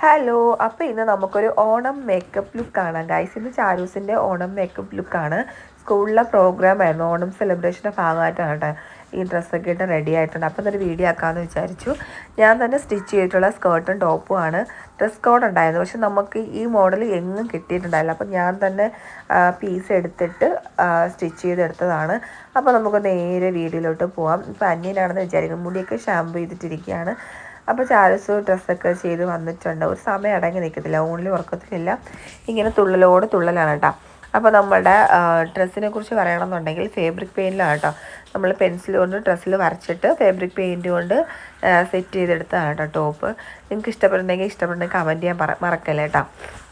Hello അപ്പോൾ ഇന്ന് നമുക്കൊരു ഓണം മേക്കപ്പ് ലുക്ക് കാണാം. ഗൈസ് ഇന്ന് ചാരൂസിന്റെ ഓണം മേക്കപ്പ് ലുക്കാണ് സ്കൂളിലെ പ്രോഗ്രാം ആയിരുന്നു. ഓണം സെലിബ്രേഷന്റെ ഭാഗമായിട്ടാണ് കേട്ടോ ഈ ഡ്രസ്സൊക്കെ ഇട്ട് റെഡി ആയിട്ടുണ്ട്. അപ്പോൾ ഇതൊരു വീഡിയോ ആക്കാമെന്ന് വിചാരിച്ചു. ഞാൻ തന്നെ സ്റ്റിച്ച് ചെയ്തിട്ടുള്ള സ്കേർട്ടും ടോപ്പും ആണ്. ഡ്രസ് കോഡ് ഉണ്ടായിരുന്നു. പക്ഷെ നമുക്ക് ഈ മോഡൽ എങ്ങും കിട്ടിയിട്ടുണ്ടായില്ല. അപ്പോൾ ഞാൻ തന്നെ പീസ് എടുത്തിട്ട് സ്റ്റിച്ച് ചെയ്തെടുത്തതാണ്. അപ്പോൾ നമുക്ക് നേരെ വീഡിയോയിലോട്ട് പോവാം. ഇപ്പോൾ അന്യനാണെന്ന് വിചാരിക്കും മുടിയൊക്കെ ഷാമ്പു ചെയ്തിട്ടിരിക്കുകയാണ്. അപ്പോൾ ചാരസ് ഡ്രസ്സൊക്കെ ചെയ്ത് വന്നിട്ടുണ്ട്. ഒരു സമയം അടങ്ങി നിൽക്കത്തില്ല. ഓൺലി ഉറക്കത്തിലില്ല. ഇങ്ങനെ തുള്ളലോട് തുള്ളലാണ് കേട്ടോ അപ്പോൾ നമ്മുടെ ഡ്രസ്സിനെ കുറിച്ച് പറയണമെന്നുണ്ടെങ്കിൽ ഫേബ്രിക് പെയിന്റിലാണ് കേട്ടോ നമ്മൾ പെൻസിൽ കൊണ്ട് ഡ്രസ്സിൽ വരച്ചിട്ട് ഫാബ്രിക് പെയിന്റ് കൊണ്ട് സെറ്റ് ചെയ്തെടുത്തതാണ് കേട്ടോ ടോപ്പ് നിങ്ങൾക്ക് ഇഷ്ടപ്പെടുന്നെങ്കിൽ ഇഷ്ടപ്പെടുന്നെങ്കിൽ കമന്റ് ചെയ്യാൻ മറക്കല്ലേ കേട്ടോ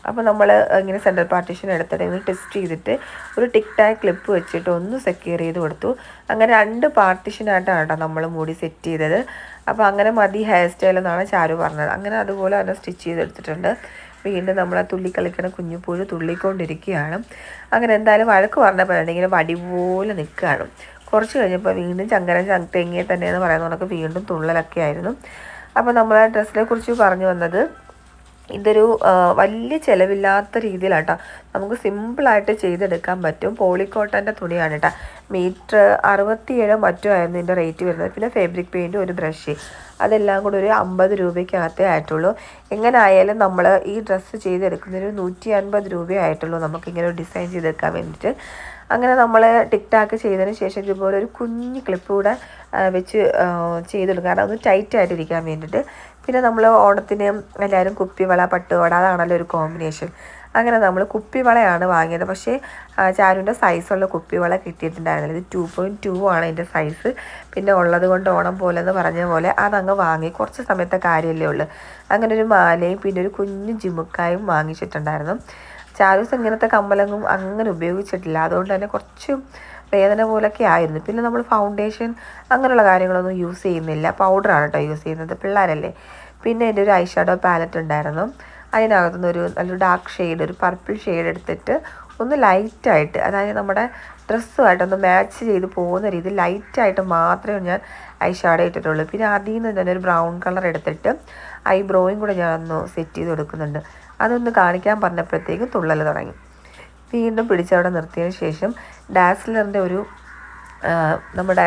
അപ്പോൾ നമ്മൾ ഇങ്ങനെ സെൻട്രൽ പാർട്ടീഷൻ എടുത്തിട്ട് ഇങ്ങനെ ടെസ്റ്റ് ചെയ്തിട്ട് ഒരു ടിക് ടാക് ക്ലിപ്പ് വെച്ചിട്ട് ഒന്ന് സെക്യൂർ ചെയ്ത് കൊടുത്തു. അങ്ങനെ രണ്ട് പാർട്ടീഷനായിട്ടാണ് കേട്ടോ നമ്മൾ മൂടി സെറ്റ് ചെയ്തത്. അപ്പോൾ അങ്ങനെ മതി ഹെയർ സ്റ്റൈൽ എന്നാണ് ചാരു പറഞ്ഞത്. അങ്ങനെ അതുപോലെ തന്നെ സ്റ്റിച്ച് ചെയ്തെടുത്തിട്ടുണ്ട്. വീണ്ടും നമ്മൾ ആ തുള്ളി തുള്ളിക്കളിക്കണ കുഞ്ഞുപൂഴ് തുള്ളിക്കൊണ്ടിരിക്കുകയാണ്. അങ്ങനെ എന്തായാലും വഴക്ക് പോലെ ഇങ്ങനെ വടി പോലെ നിൽക്കുകയാണ്. കുറച്ച് കഴിഞ്ഞപ്പോൾ വീണ്ടും ചങ്കര തെങ്ങിയെ തന്നെയെന്ന് പറയുന്ന കണക്ക് വീണ്ടും തുള്ളലൊക്കെ ആയിരുന്നു. അപ്പോൾ നമ്മൾ ആ ഡ്രസ്സിനെ കുറിച്ച് പറഞ്ഞു വന്നത് ഇതൊരു വലിയ ചിലവില്ലാത്ത രീതിയിലാട്ടോ. നമുക്ക് സിമ്പിളായിട്ട് ചെയ്തെടുക്കാൻ പറ്റും. പോളിക്കോട്ടന്റെ തുണിയാണ് കേട്ടോ മീറ്റർ അറുപത്തിയേഴോ മറ്റോ ആയിരുന്നു ഇതിന്റെ റേറ്റ് വരുന്നത്. പിന്നെ ഫാബ്രിക് പെയിന്റ് ഒരു ബ്രഷ് അതെല്ലാം കൂടെ ഒരു അമ്പത് രൂപയ്ക്കകത്തേ ആയിട്ടുള്ളൂ. എങ്ങനെ ആയാലും നമ്മൾ ഈ ഡ്രസ്സ് ചെയ്തെടുക്കുന്നൊരു നൂറ്റി അൻപത് രൂപയേ ആയിട്ടുള്ളൂ ഒരു ഡിസൈൻ ചെയ്തെടുക്കാൻ വേണ്ടിയിട്ട്. അങ്ങനെ നമ്മൾ ടിക് ടാക്ക് ചെയ്തതിന് ശേഷം ഇതുപോലെ ഒരു കുഞ്ഞ് ക്ലിപ്പ് കൂടെ വെച്ച് ചെയ്തെടുക്കും. കാരണം ഒന്ന് ടൈറ്റ് ആയിട്ടിരിക്കാൻ വേണ്ടിയിട്ട്. പിന്നെ നമ്മൾ ഓണത്തിന് എല്ലാവരും കുപ്പിവള പട്ടുവട അതാണല്ലോ ഒരു കോമ്പിനേഷൻ അങ്ങനെ നമ്മൾ കുപ്പിവളയാണ് വാങ്ങിയത്. പക്ഷേ ചാരുവിന്റെ സൈസുള്ള കുപ്പിവള കിട്ടിയിട്ടുണ്ടായിരുന്നില്ല. ഇത് ടു പോയിന്റ് ടു ആണ് അതിന്റെ സൈസ് പിന്നെ ഉള്ളത് കൊണ്ട് ഓണം പോലെ എന്ന് പറഞ്ഞ പോലെ അതങ്ങ് വാങ്ങി. കുറച്ച് സമയത്തെ കാര്യമല്ലേ ഉള്ളൂ. അങ്ങനെ ഒരു മാലയും പിന്നെ ഒരു കുഞ്ഞു ജിമുക്കായും വാങ്ങിച്ചിട്ടുണ്ടായിരുന്നു. ചാരുസ് ഇങ്ങനത്തെ കമ്മലൊന്നും അങ്ങനെ ഉപയോഗിച്ചിട്ടില്ല. അതുകൊണ്ട് തന്നെ കുറച്ച് വേദന പോലൊക്കെ ആയിരുന്നു. പിന്നെ നമ്മൾ ഫൗണ്ടേഷൻ അങ്ങനെയുള്ള കാര്യങ്ങളൊന്നും യൂസ് ചെയ്യുന്നില്ല. പൗഡറാണ് കേട്ടോ യൂസ് ചെയ്യുന്നത്. പിള്ളേരല്ലേ. പിന്നെ എന്റെ ഒരു ഐഷാഡോ ഷാഡോ പാലറ്റ് ഉണ്ടായിരുന്നു. അതിനകത്തുനിന്ന് ഒരു നല്ലൊരു ഡാർക്ക് ഷെയ്ഡ് ഒരു പർപ്പിൾ ഷെയ്ഡ് എടുത്തിട്ട് ഒന്ന് ലൈറ്റായിട്ട് അതായത് നമ്മുടെ ഡ്രസ്സുമായിട്ടൊന്ന് മാച്ച് ചെയ്ത് പോകുന്ന രീതിയിൽ ലൈറ്റായിട്ട് മാത്രമേ ഞാൻ ഐ ഷാഡോ ഇട്ടിട്ടുള്ളൂ. പിന്നെ അതിൽ നിന്ന് തന്നെ ഒരു ബ്രൗൺ കളർ എടുത്തിട്ട് ഐബ്രോയും കൂടെ ഞാൻ ഒന്ന് സെറ്റ് ചെയ്ത് കൊടുക്കുന്നുണ്ട്. അതൊന്ന് കാണിക്കാൻ പറഞ്ഞപ്പോഴത്തേക്കും തുള്ളൽ തുടങ്ങി. വീണ്ടും പിടിച്ചവിടെ നിർത്തിയതിന് ശേഷം ഡാസ്ലറിന്റെ ഒരു നമ്മുടെ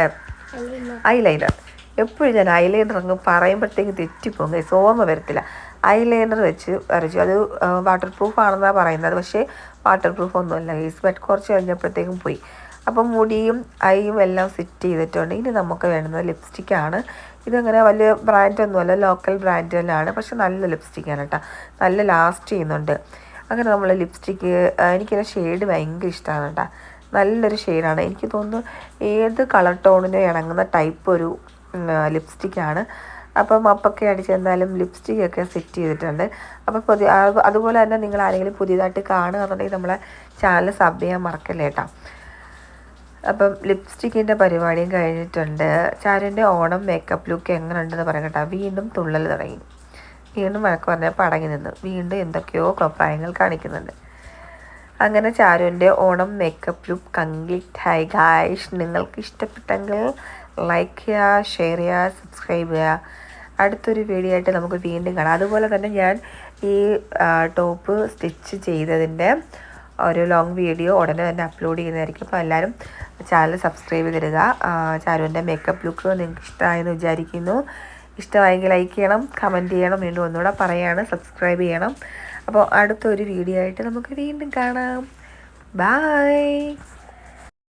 ഐലൈനർ എപ്പോഴും ഞാൻ ഐലൈനർ അങ്ങ് പറയുമ്പോഴത്തേക്ക് തെറ്റിപ്പോകും ഗൈസ് ഓർമ്മ വരത്തില്ല. ഐലൈനർ വെച്ച് വരച്ചു അത് വാട്ടർ പ്രൂഫ് ആണെന്നാണ് പറയുന്നത്. പക്ഷേ വാട്ടർ പ്രൂഫ് ഒന്നുമല്ല ഗൈസ് ബട്ട് കുറച്ച് കഴിഞ്ഞപ്പോഴത്തേക്കും പോയി. അപ്പം മുടിയും ഐയും എല്ലാം സെറ്റ് ചെയ്തിട്ടുണ്ട്. ഇനി നമുക്ക് വേണ്ടുന്നത് ലിപ്സ്റ്റിക്കാണ് ഇതങ്ങനെ വലിയ ബ്രാൻഡൊന്നുമല്ല ലോക്കൽ ബ്രാൻഡിലാണ് പക്ഷെ നല്ല ലിപ്സ്റ്റിക്കാണ് കേട്ടോ. നല്ല ലാസ്റ്റ് ചെയ്യുന്നുണ്ട്. അങ്ങനെ നമ്മൾ ലിപ്സ്റ്റിക്ക് എനിക്കിങ്ങനെ ഷെയ്ഡ് ഭയങ്കര ഇഷ്ടമാണ് കേട്ടോ. നല്ലൊരു ഷെയ്ഡാണ് എനിക്ക് തോന്നുന്നു ഏത് കളർ ടോണിനും ഇണങ്ങുന്ന ടൈപ്പ് ഒരു ലിപ്സ്റ്റിക്കാണ്. അപ്പം അപ്പൊക്കെ അടിച്ച് എന്തായാലും ലിപ്സ്റ്റിക്കൊക്കെ സെറ്റ് ചെയ്തിട്ടുണ്ട്. അപ്പം പുതിയ അതുപോലെ തന്നെ നിങ്ങൾ ആരെങ്കിലും പുതിയതായിട്ട് കാണുകയെന്നുണ്ടെങ്കിൽ നമ്മളെ ചാനൽ സബ് ചെയ്യാൻ മറക്കല്ലേ കേട്ടോ. അപ്പം ലിപ്സ്റ്റിക്കിന്റെ പരിപാടിയും കഴിഞ്ഞിട്ടുണ്ട്. ചാരുവിന്റെ ഓണം മേക്കപ്പ് ലുക്ക് എങ്ങനെ ഉണ്ടെന്ന് പറയാം കേട്ടോ. വീണ്ടും തുള്ളൽ തുടങ്ങി. വീണ്ടും വഴക്ക് പറഞ്ഞപ്പോൾ അടങ്ങി നിന്ന്. വീണ്ടും എന്തൊക്കെയോ അഭിപ്രായങ്ങൾ കാണിക്കുന്നുണ്ട്. അങ്ങനെ ചാരുവിന്റെ Onam makeup look complete hi guys നിങ്ങൾക്ക് ഇഷ്ടപ്പെട്ടെങ്കിൽ ലൈക്ക് ചെയ്യുക ഷെയർ ചെയ്യുക സബ്സ്ക്രൈബ് ചെയ്യുക. അടുത്തൊരു വീഡിയോ ആയിട്ട് നമുക്ക് വീണ്ടും കാണാം. അതുപോലെ തന്നെ ഞാൻ ഈ ടോപ്പ് സ്റ്റിച്ച് ചെയ്തതിന്റെ ഒരു ലോങ് വീഡിയോ ഉടനെ തന്നെ അപ്ലോഡ് ചെയ്യുന്നതായിരിക്കും. അപ്പോൾ എല്ലാവരും ചാനൽ സബ്സ്ക്രൈബ് ചെയ്തിടുക. ചാരുവിന്റെ മേക്കപ്പ് ലുക്ക് നിങ്ങൾക്ക് ഇഷ്ടമായെന്ന് വിചാരിക്കുന്നു. ഇഷ്ടമായെങ്കിൽ ലൈക്ക് ചെയ്യണം കമന്റ് ചെയ്യണം വീണ്ടും ഒന്നുകൂടെ പറയാണ് സബ്സ്ക്രൈബ് ചെയ്യണം. അപ്പോൾ അടുത്തൊരു വീഡിയോ ആയിട്ട് നമുക്ക് വീണ്ടും കാണാം. ബായ്